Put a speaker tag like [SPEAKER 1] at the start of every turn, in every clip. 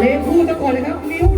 [SPEAKER 1] เล่นพูดซะก่
[SPEAKER 2] อนเลย
[SPEAKER 1] ค
[SPEAKER 2] รับมิว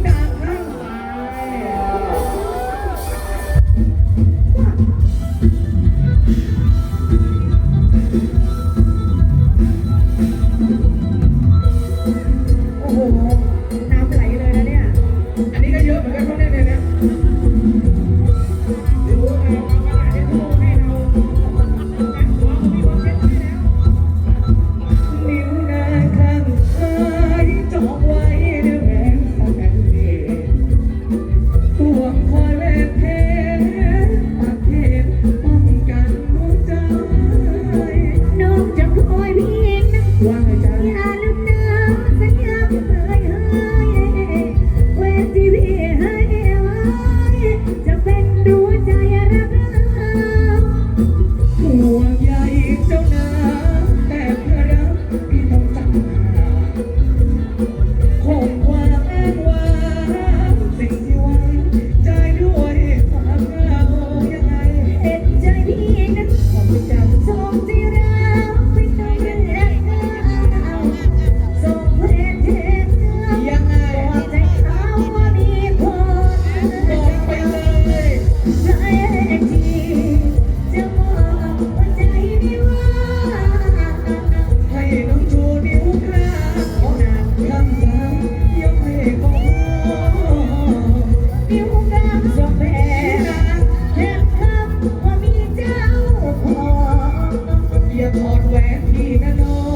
[SPEAKER 1] อย่าถอดแหวนพี่นะน้อง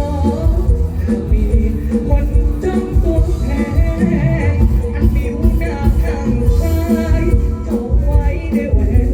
[SPEAKER 1] it away.